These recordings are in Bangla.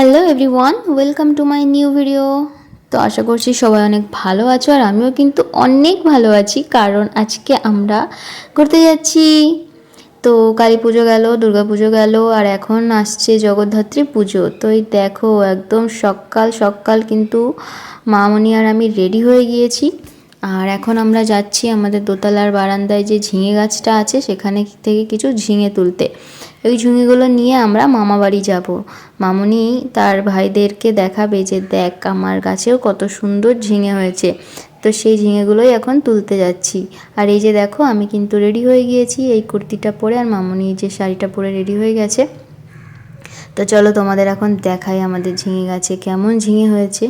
Hello everyone welcome to my new video তো আশা করছি সবাই অনেক ভালো আছো আর আমিও কিন্তু অনেক ভালো আছি, কারণ আজকে আমরা ঘুরতে যাচ্ছি। তো কালী পুজো গেল, দুর্গা পুজো গেল, আর এখন আসছে জগদ্ধাত্রী পুজো। তো এই দেখো, একদম সকাল সকাল কিন্তু মামনি আর আমি রেডি হয়ে গিয়েছি। আর এখন আমরা যাচ্ছি আমাদের দোতলার বারান্দায় যে ঝিঙে গাছটা আছে, সেখানে থেকে কিছু ঝিঙে তুলতে। ওই ঝুঙিগুলো নিয়ে আমরা মামা বাড়ি যাব। মামুনি তার ভাইদেরকে দেখাবে যে, দেখ, আমার গাছেও কত সুন্দর ঝিঙে হয়েছে। তো সেই ঝিঙেগুলোই এখন তুলতে যাচ্ছি। আর এই যে দেখো, আমি কিন্তু রেডি হয়ে গিয়েছি এই কুর্তিটা পরে, আর মামুনি যে শাড়িটা পরে রেডি হয়ে গেছে। তো চলো তোমাদের এখন দেখাই আমাদের ঝিঙে গাছে কেমন ঝিঙে হয়েছে।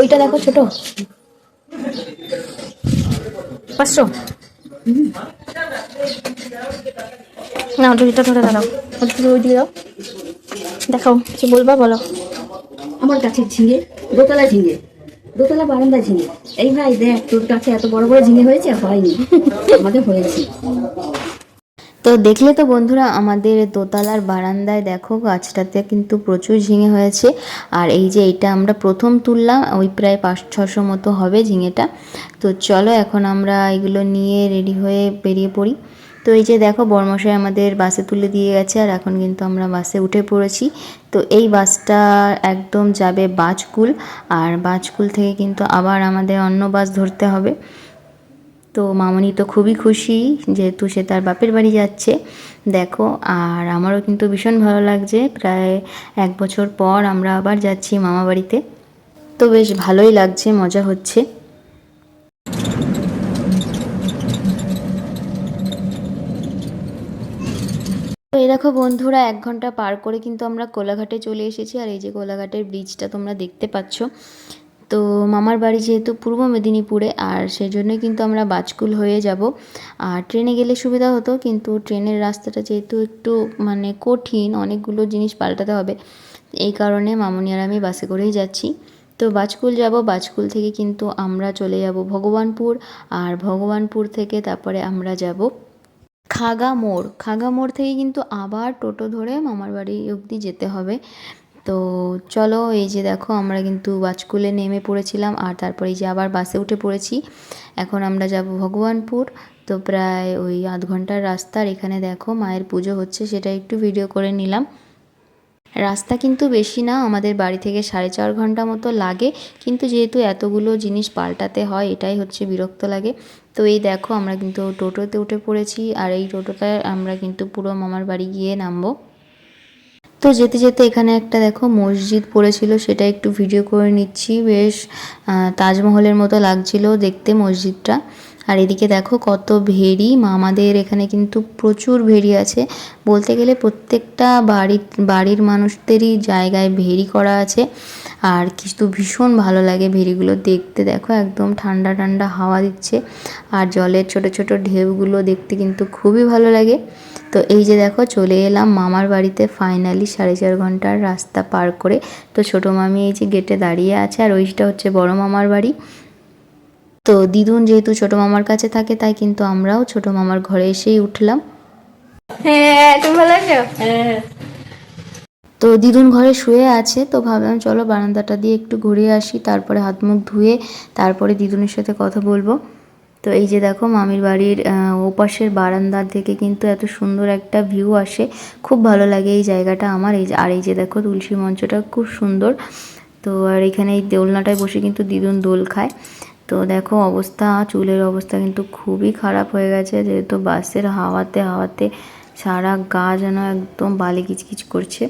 ওইটা দেখো ছোট। পাঁচশো। না ওটা এটা ধরে দাঁড়াও। ওই দিকে দাও। দেখাও কিছু বলবা বলো। আমার গাছের ঝিঙে দোতলা ঝিঙে দোতলা বারান্দা ঝিঙে। এই ভাই দেখ তোর কাছে এত বড় বড় ঝিঙে হয়েছে হয়নি। আমাদের হয়েছে। তো দেখলে তো বন্ধুরা আমাদের দোতলার বারান্দায় দেখো গাছটাতে কিন্তু প্রচুর ঝিঙে হয়েছে। আর এই যে এটা আমরা প্রথম তুললাম ওই প্রায় পাঁচ ছশো মতো হবে ঝিঙেটা। তো চলো এখন আমরা এগুলো নিয়ে রেডি হয়ে বেরিয়ে পড়ি। তো এই যে দেখো, বর্মশাই আমাদের বাসে তুলে দিয়ে গেছে আর এখন কিন্তু আমরা বাসে উঠে পড়েছি। তো এই বাসটা একদম যাবে বাজকুল আর বাজকুল থেকে কিন্তু আবার আমাদের অন্য বাস ধরতে হবে। তো মামনি তো খুবই খুশি যেহেতু সে তার বাপের বাড়ি যাচ্ছে, দেখো, আর আমারও কিন্তু ভীষণ ভালো লাগছে। প্রায় এক বছর পর আমরা আবার যাচ্ছি মামা বাড়িতে। তো বেশ ভালোই লাগছে, মজা হচ্ছে। তো এই দেখো বন্ধুরা, এক ঘণ্টা পার করে কিন্তু আমরা কোলাঘাটে চলে এসেছি আর এই যে কোলাঘাটের ব্রিজটা তোমরা দেখতে পাচ্ছ। তো মামার বাড়ি যেহেতু পূর্ব মেদিনীপুরে আর সেই জন্যই কিন্তু আমরা বাজকুল হয়ে যাব। আর ট্রেনে গেলে সুবিধা হতো, কিন্তু ট্রেনের রাস্তাটা যেহেতু একটু মানে কঠিন, অনেকগুলো জিনিস পাল্টাতে হবে। এই কারণে মামনি আর আমি বাসে করেই যাচ্ছি। তো বাজকুল যাব, বাজকুল থেকে কিন্তু আমরা চলে যাব ভগবানপুর। আর ভগবানপুর থেকে তারপরে আমরা যাব খাগা মোড়। খাগা মোড় থেকে কিন্তু আবার টোটো ধরে মামার বাড়ি অবধি যেতে হবে। তো চলো এই যে দেখো আমরা কিন্তু বাজকুলে নেমে পড়েছিলাম আর তারপরে এই যে আবার বাসে উঠে পড়েছি। এখন আমরা যাব ভগবানপুর। তো প্রায় ওই আধ ঘণ্টার রাস্তার এখানে দেখো মায়ের পুজো হচ্ছে সেটা একটু ভিডিও করে নিলাম। রাস্তা কিন্তু বেশি না, আমাদের বাড়ি থেকে সাড়ে চার ঘণ্টা মতো লাগে। কিন্তু যেহেতু এতগুলো জিনিস পাল্টাতে হয়, এটাই হচ্ছে বিরক্ত লাগে। তো এই দেখো আমরা কিন্তু টোটোতে উঠে পড়েছি আর এই টোটোটায় আমরা কিন্তু পুরো মামার বাড়ি গিয়ে নামবো। তো যেতে যেতে এখানে একটা দেখো মসজিদ পড়েছিল, সেটা একটু ভিডিও করে নিচ্ছি। বেশ তাজমহলের মতো লাগছিল দেখতে মসজিদটা। আর এদিকে দেখো কত ভেড়ি, মামাদের এখানে কিন্তু প্রচুর ভেড়ি আছে। বলতে গেলে প্রত্যেকটা বাড়ির বাড়ির মানুষদেরই জায়গায় ভেড়ি করা আছে। আর কিন্তু ভীষণ ভালো লাগে ভেড়িগুলো দেখতে। দেখো একদম ঠান্ডা ঠান্ডা হাওয়া দিচ্ছে। আর জলের ছোট ছোট ঢেউগুলো দেখতে কিন্তু খুবই ভালো লাগে। তো এই যে দেখো চলে এলাম মামার বাড়িতে ফাইনালি সাড়ে চার ঘণ্টার রাস্তা পার করে। তো ছোটো মামি এই যে গেটে দাঁড়িয়ে আছে আর ওইটা হচ্ছে বড় মামার বাড়ি। তো দিদুন যেহেতু ছোটো মামার কাছে থাকে তাই কিন্তু আমরাও ছোটো মামার ঘরে এসেই উঠলাম। হ্যাঁ তুমি ভালো আছো? তো দিদুন ঘরে শুয়ে আছে তো ভাবলাম চলো বারান্দাটা দিয়ে একটু ঘুরে আসি তারপরে হাত মুখ ধুয়ে তারপরে দিদুনের সাথে কথা বলব। তো এই যে দেখো মামির বাড়ির ওপাশের বারান্দার থেকে কিন্তু এত সুন্দর একটা ভিউ আসে খুব ভালো লাগে এই জায়গাটা আমার। এই যে আর এই যে দেখো তুলসী মঞ্চটা খুব সুন্দর। তো আর এখানে এই দোলনাটায় বসে কিন্তু দিদুন দোল খায়। তো দেখো অবস্থা চুলের অবস্থা কিন্তু খুবই খারাপ হয়ে গেছে। যেহেতু বাসের হাওয়াতে হাওয়াতে সারা গা যেন একদম বালি কিচকিচ করছে।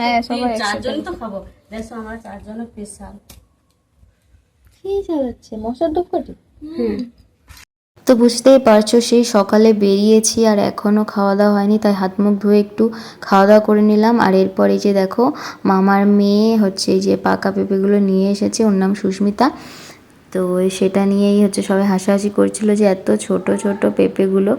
হ্যাঁ সবাই চারজনই তো বুঝতেই পারছ সেই সকালে বেরিয়েছি আর এখনও খাওয়া দাওয়া হয়নি তাই হাত মুখ ধুয়ে একটু খাওয়া দাওয়া করে নিলাম। আর এরপর এই যে দেখো মামার মেয়ে হচ্ছে এই যে পাকা পেঁপেগুলো নিয়ে এসেছে ওর নাম সুস্মিতা। তো সেটা নিয়েই হচ্ছে সবাই হাসাহাসি করছিল যে এত ছোট ছোট পেঁপেগুলো।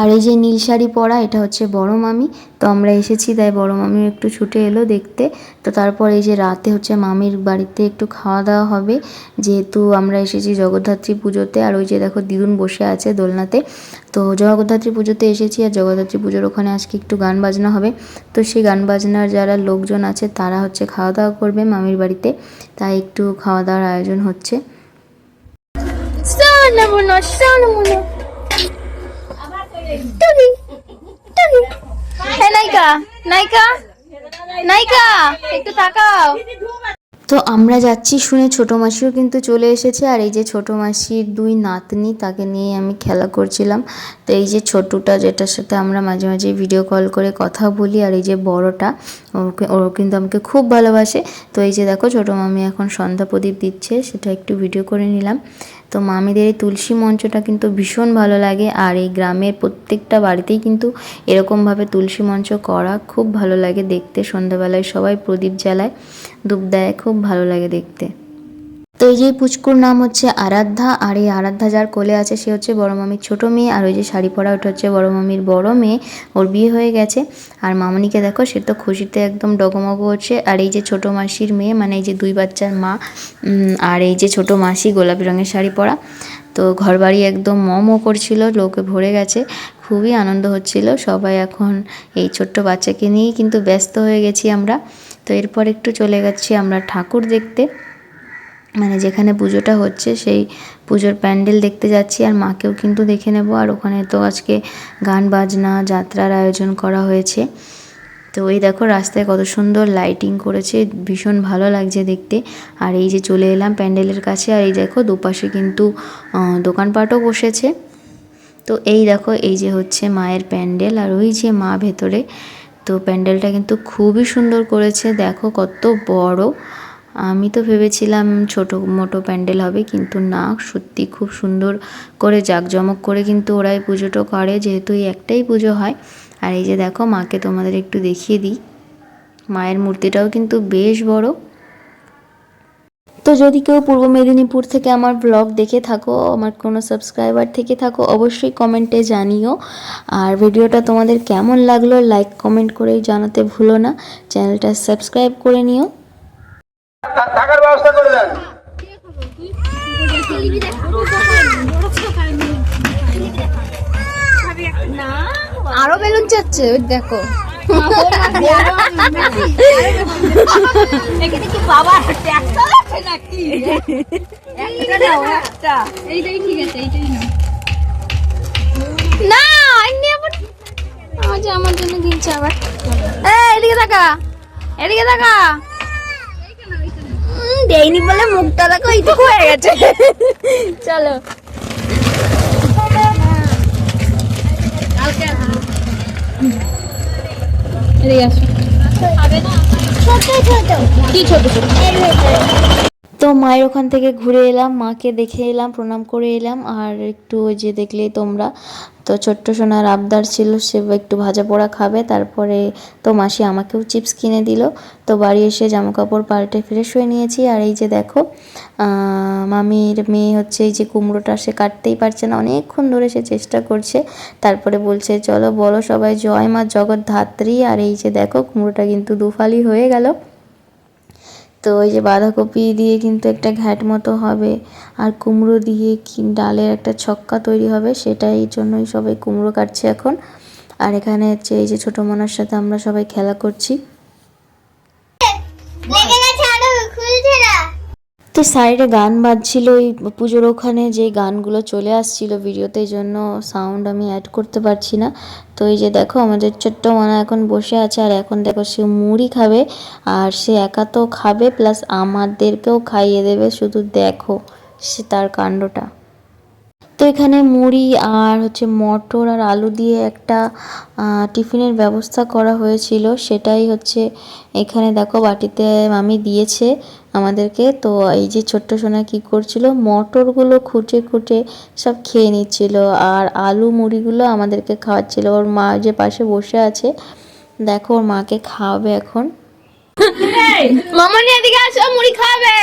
আর এই যে নীল শাড়ি পরা, এটা হচ্ছে বড় মামি। তো আমরা এসেছি, তাই বড় মামি একটু ছুটে এলো দেখতে। তো তারপর এই যে রাতে হচ্ছে মামির বাড়িতে একটু খাওয়া দাওয়া হবে। যেহেতু আমরা এসেছি জগদ্ধাত্রী পুজোতে, আর ওই যে দেখো দিদুন বসে আছে দোলনাতে। তো জগদ্ধাত্রী পুজোতে এসেছি, আর জগদ্ধাত্রী পুজোর ওখানে আজকে একটু গান বাজনা হবে। তো সেই গান বাজনার যারা লোকজন আছে, তারা হচ্ছে খাওয়া দাওয়া করবে মামির বাড়িতে। তাই একটু খাওয়া দাওয়ার আয়োজন হচ্ছে। হ্যাঁ একটু তাকাও। তো আমরা যাচ্ছি শুনে ছোট মাসিও কিন্তু চলে এসেছে, আর এই যে ছোট মাসির দুই নাতনি, তাকে নিয়ে আমি খেলা করছিলাম। তো এই যে ছোটটা, যেটার সাথে আমরা মাঝে মাঝে ভিডিও কল করে কথা বলি, আর এই যে বড়টা ওকে, ও কিন্তু আমাকে খুব ভালোবাসে। তো এই যে দেখো, ছোটো মামি এখন সন্ধ্যা প্রদীপ দিচ্ছে, সেটা একটু ভিডিও করে নিলাম। তো মামিদের এই তুলসী মঞ্চটা কিন্তু ভীষণ ভালো লাগে, আর এই গ্রামের প্রত্যেকটা বাড়িতেই কিন্তু এরকমভাবে তুলসী মঞ্চ করা খুব ভালো লাগে দেখতে। সন্ধ্যাবেলায় সবাই প্রদীপ জ্বালায়, ধূপ দেয়, খুব ভালো লাগে দেখতে। তো এই যে পুচকুর নাম হচ্ছে আরাধ্যা, আর এই আরাধ্যা যার কোলে আছে সে হচ্ছে বড় মামির ছোট মেয়ে, আর ওই যে শাড়ি পরা ওটা হচ্ছে বড় মামির বড় মেয়ে, ওর বিয়ে হয়ে গেছে। আর মামনিকে দেখো, সে তো খুশিতে একদম ডগমগ হচ্ছে। আর এই যে ছোট মাসির মেয়ে মানে এই যে দুই বাচ্চার মা আর এই যে ছোট মাসি গোলাপি রঙের শাড়ি পরা, তো ঘরবাড়ি একদম মমো করছিল, লোকে ভরে গেছে, খুবই আনন্দ হচ্ছিল। সবাই এখন এই ছোট্ট বাচ্চাকে নিয়েই কিন্তু ব্যস্ত হয়ে গেছি আমরা। তো এরপর একটু চলে গেছি আমরা ঠাকুর দেখতে। মানে যেখানে পুজোটা হচ্ছে, সেই পুজোর প্যান্ডেল দেখতে যাচ্ছি আর মাকেও কিন্তু দেখে নেব। আর ওখানে তো আজকে গান, বাজনা, যাত্রার আয়োজন করা হয়েছে। তো এই দেখো রাস্তায় কত সুন্দর লাইটিং করেছে, ভীষণ ভালো লাগছে দেখতে। আর এই যে চলে এলাম প্যান্ডেলের কাছে, আর এই দেখো দুপাশে কিন্তু দোকানপাটও বসেছে। তো এই দেখো, এই যে হচ্ছে মায়ের প্যান্ডেল, আর ওই যে মা ভেতরে। তো প্যান্ডেলটা কিন্তু খুবই সুন্দর করেছে, দেখো কত বড়। আমি তো ভেবেছিলাম ছোট মোটো প্যান্ডেল হবে, কিন্তু না, সত্যি খুব সুন্দর করে জাঁকজমক করে কিন্তু ওরাই পুজোটা করে, যেহেতু এই একটাই পুজো হয়। আর এই যে দেখো, মাকে তোমাদের একটু দেখিয়ে দিই। মায়ের মূর্তিটাও কিন্তু বেশ বড়। তো যদি কেউ পূর্ব মেদিনীপুর থেকে আমার ব্লগ দেখে থাকো, আমার কোনো সাবস্ক্রাইবার থেকে থাকো, অবশ্যই কমেন্টে জানিও। আর ভিডিওটা তোমাদের কেমন লাগল, লাইক, কমেন্ট করে জানাতে ভুলো না। চ্যানেলটা সাবস্ক্রাইব করে নিও। থাকার ব্যবস্থা করে দেন। আরও বেলুন চাচ্ছে ওই দেখো। আছে আমার জন্য কিনছে আবার। এদিকে তাকা। এদিকে উম, দেয়নি বলে মুখটা দেখো এইটুকু হয়ে গেছে। চলো। কি ছোট ছোট? তো মায়ের ওখান থেকে ঘুরে এলাম, মাকে দেখে এলাম, প্রণাম করে এলাম, আর একটু ওই যে দেখলেই তোমরা, তো ছোট্ট সোনার আবদার ছিল, সে একটু ভাজা পোড়া খাবে, তারপরে তো মাসি আমাকেও চিপস কিনে দিল, তো বাড়ি এসে জামা কাপড় পাল্টে ফ্রেশ হয়ে নিয়েছি, আর এই যে দেখো মামির মেয়ে হচ্ছে এই যে কুমড়োটা, সে কাটতেই পারছে না, অনেকক্ষণ ধরে সে চেষ্টা করছে, তারপরে বলছে, চলো বলো সবাই, জয় মা জগৎ ধাত্রী আর এই যে দেখো, কুমড়োটা কিন্তু দুফালি হয়ে গেল। তো ওই যে বাঁধাকপি দিয়ে কিন্তু একটা ঘ্যাট মতো হবে আর কুমড়ো দিয়ে কি ডালের একটা ছক্কা তৈরি হবে সেটাই জন্যই সবাই কুমড়ো কাটছে এখন। আর এখানে হচ্ছে এই যে ছোটো মনার সাথে আমরা সবাই খেলা করছি। তো সাইডে গান বাজছিল ওই পুজোর ওখানে যে গানগুলো চলে আসছিল ভিডিওতে জন্য সাউন্ড আমি অ্যাড করতে পারছি না। তো এই যে দেখো, আমাদের ছোট্ট মানা এখন বসে আছে, আর এখন দেখো সে মুড়ি খাবে, আর সে একা তো খাবে প্লাস আমাদেরকেও খাইয়ে দেবে, শুধু দেখো সে তার কাণ্ডটা। তো এখানে মুড়ি আর হচ্ছে মটর আর আলু দিয়ে একটা টিফিনের ব্যবস্থা করা হয়েছিল। সেটাই হচ্ছে এখানে দেখো বাটিতে মামি দিয়েছে আমাদেরকে। তো এই যে ছোট্ট সোনা কি করছিল, মটরগুলো খুঁটে খুঁটে সব খেয়ে নিচ্ছিল আর আলু মুড়িগুলো আমাদেরকে খাওয়াচ্ছিল। ওর মা যে পাশে বসে আছে, দেখো ওর মাকে খাওয়াবে এখন। মামনি এদিকে আসো, মুড়ি খাবে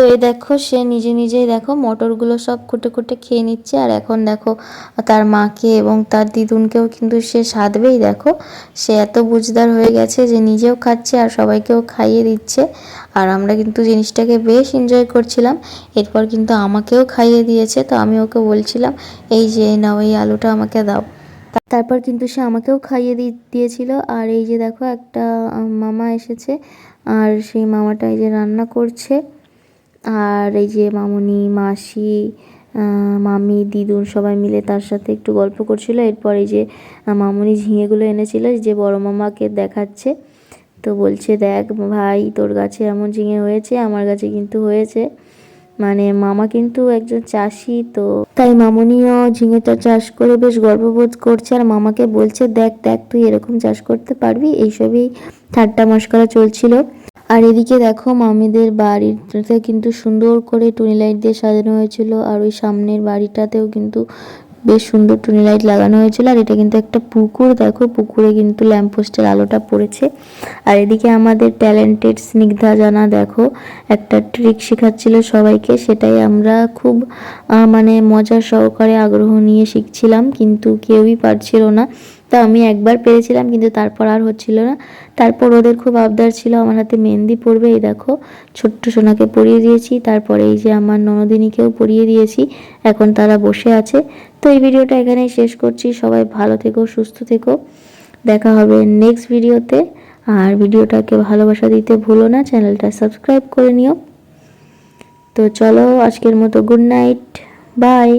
তো এই দেখো, সে নিজে নিজেই দেখো মটরগুলো সব কুটে কুটে খেয়ে নিচ্ছে। আর এখন দেখো তার মাকে এবং তার দিদুনকেও কিন্তু সে সাধবেই দেখো। সে এত বুঝদার হয়ে গেছে যে নিজেও খাচ্ছে আর সবাইকেও খাইয়ে দিচ্ছে। আর আমরা কিন্তু জিনিসটাকে বেশ এনজয় করছিলাম। এরপর কিন্তু আমাকেও খাইয়ে দিয়েছে। তো আমি ওকে বলছিলাম, এই যে নাও, এই আলুটা আমাকে দাও। তারপর কিন্তু সে আমাকেও খাইয়ে দিয়েছিল। আর এই যে দেখো একটা মামা এসেছে। আর সেই মামাটা এই যে রান্না করছে। আর এই যে মামুনি, মাসি মামি, দিদুন সবাই মিলে তার সাথে একটু গল্প করছিল। এরপর এই যে মামুনি ঝিঙেগুলো এনেছিল যে বড় মামাকে দেখাচ্ছে। তো বলছে, দেখ ভাই, তোর গাছে এমন ঝিঙে হয়েছে, আমার গাছে কিন্তু হয়েছে। মানে মামা কিন্তু একজন চাষি, তো তাই মামুনিও ঝিঙেটা চাষ করে বেশ গর্ববোধ করছে। আর মামাকে বলছে, দেখ দেখ, তুই এরকম চাষ করতে পারবি? এইসবই ঠাট্টা মস্করা চলছিল। আর এদিকে দেখো মামিদের বাড়িতে কিন্তু সুন্দর করে টুনি লাইট দিয়ে সাজানো হয়েছিল, আর ওই সামনের বাড়িটাতেও কিন্তু বেশ সুন্দর টুনি লাইট লাগানো হয়েছিল, আর এটা কিন্তু একটা পুকুর, দেখো পুকুরে কিন্তু ল্যাম্পপোস্টের আলোটা পড়েছে। আর এদিকে আমাদের ট্যালেন্টেড স্নিগ্ধা জানা, দেখো একটা ট্রিক শেখাচ্ছিল সবাইকে, সেটাই আমরা খুব মানে মজা সহকারে আগ্রহ নিয়ে শিখছিলাম, কিন্তু কেউই পারছিল না। তো আমি একবার পেরেছিলাম, কিন্তু তারপর আর হচ্ছিল না। তারপর ওদের খুব আবদার ছিল, আমার হাতে মেহেন্দি পরবে, এই দেখো, ছোট্ট সোনাকে পরিয়ে দিয়েছি। তারপরে এই যে আমার ননদিনীকেও পরিয়ে দিয়েছি, এখন তারা বসে আছে। তো এই ভিডিওটা এখানেই শেষ করছি। সবাই ভালো থেকো, সুস্থ থেকো। দেখা হবে নেক্সট ভিডিওতে। আর ভিডিওটাকে ভালোবাসা দিতে ভুলো না, চ্যানেলটা সাবস্ক্রাইব করে নিও। তো চলো, আজকের মতো গুড নাইট বাই